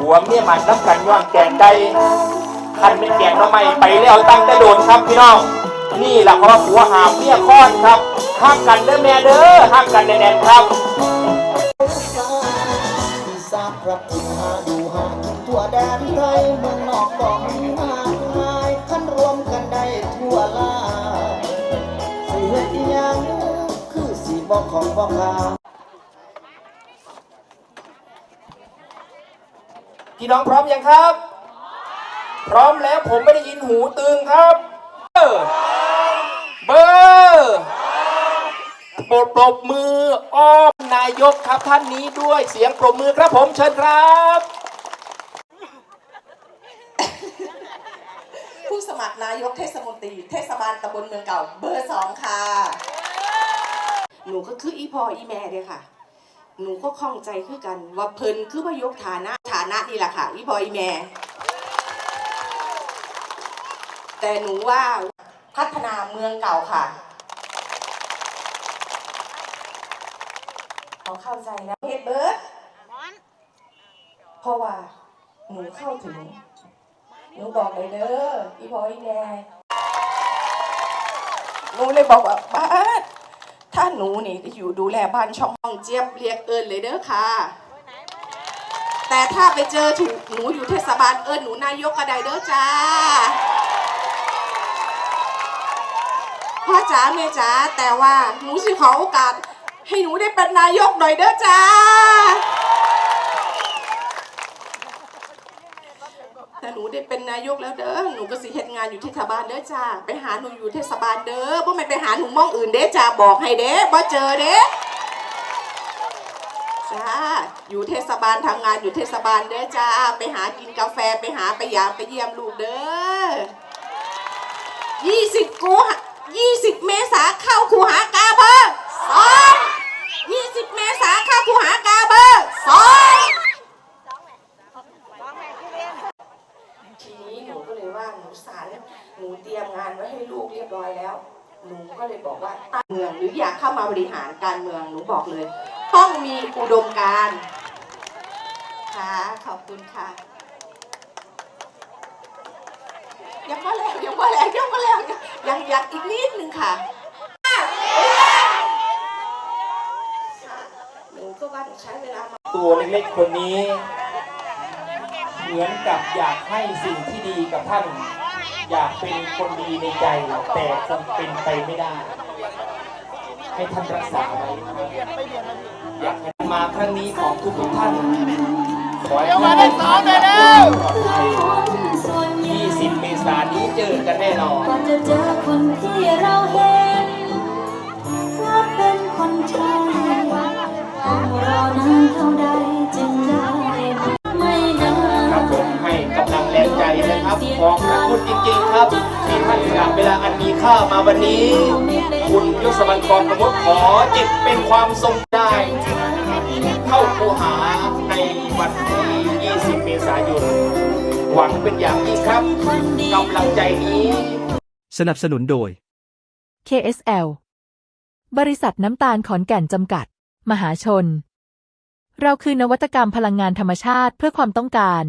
หัวเมียมันน้ำกันย่างแกงไก่คันเป็นแกงหน้ำไม่ไปแล้วตั้งแต่โดนครับพี่น้อง นี่แหละเพราะว่าผัวหาเมียค้อนครับห้ามกันเด้อแม่เด้อห้ามกันแน่ๆครับที่ทราบครับกินหาอยู่หากินทั่วแดนไทยเมืองนอกก็มีมากมายท่านรวมกันได้ทั่วลาสิเฮ็ดอิหยังคือสิบอกของบอกข่าว พี่น้องพร้อมยังครับ พร้อมแล้วผมไม่ได้ยินหูตึงครับ เบอร์เบอร์ปรบปรบมืออ้อมนายกครับท่านนี้ด้วยเสียงปรบมือครับผมเชิญครับผู้สมัครนายกเทศมนตรีเทศบาลตำบลเมืองเก่าเบอร์สองค่ะ หนูก็คืออีพออีแม่เด้ค่ะ หนูก็ข้องใจคือกันว่าเพิ่นคือพยกฐานะ นะนี่แหละค่ะอีพออีแม่แต่หนูว่าพัฒนาเมืองเก่าค่ะพอเข้าใจแล้วเฮ็ดเบิร์ดเพราะว่าหนูเข้าถึงหนูบอกเลยเด้ออีพออีแม่หนูเลยบอกว่าบ้านถ้าหนูนี่อยู่ดูแลบ้านช่องเจี๊ยบเรียกเอิญเลยเด้อค่ะ แต่ถ้าไปเจอถูกหนูอยู่เทศบาลเอิญหนูนายกกระไดเด้อจ้าพ่อจ๋าแม่จ๋าแต่ว่าหนูสิขอโอกาส ให้หนูได้เป็นนายกหน่อยเด้อจ้า ถ้าหนูได้เป็นนายกแล้วเด้อหนูก็สิเฮ็ดงานอยู่เทศบาลเด้อจ้า ไปหาหนูอยู่เทศบาลเด้อบ่แม่นไปหาหนูมองอื่นเด้อจ้าบอกให้เด้อบ่เจอเด้อ จ้าอยู่เทศบาลทำงานอยู่เทศบาลเด้อจ้า ไปหากินกาแฟไปหาไปยามไปเยี่ยมลูกเด้อยี่สิบกูยี่สิบเมษาเข้าคูหากาเบอร์สองยี่สิบเมษาเข้าคูหากาเบอร์สองทีนี้หนูก็เลยว่าหนูสารหนูเตรียมงานไว้ให้ลูกเรียบร้อยแล้วหนูก็เลยบอกว่าตั้งเมืองหรืออยากเข้ามาบริหารการเมืองหนูบอกเลย ต้องมีอุดมการณ์ค่ะขอบคุณค่ะยังว่าแล้วยังว่าแล้วยังว่าแล้วยังยังอีกนิดนึงค่ะหนูก็ว่าหนูใช้เวลามาตัวเล็กๆคนนี้ เหมือนกับอยากให้สิ่งที่ดีกับท่าน อยากเป็นคนดีในใจแต่คงเป็นไปไม่ได้ ให้ท่านรักษาไว้ มาครั้งนี้ของทุกๆท่านขอให้ท่านได้สองเลยแล้ว20เมษายนนี้เจอกันแน่นอนก่อนจะเจอคนที่เราเห็นว่าเป็นคนใช่ต้องรอนานเท่าใดจึงได้ไม่นาครับนผมให้กำลังแรงใจนะครับขอบพระคุณจริงๆครับที่ท่านสละเวลาอันมีค่ามาวันนี้ คุณยศวรรณกรกมลขอจิตเป็นความทรงได้ เข้าคูหาในวันที่ 20 เมษายน หวังเป็นอย่างยิ่งครับกำลังใจนี้ สนับสนุนโดย KSL บริษัทน้ำตาลขอนแก่นจำกัด มหาชน เราคือนวัตกรรมพลังงานธรรมชาติเพื่อความต้องการ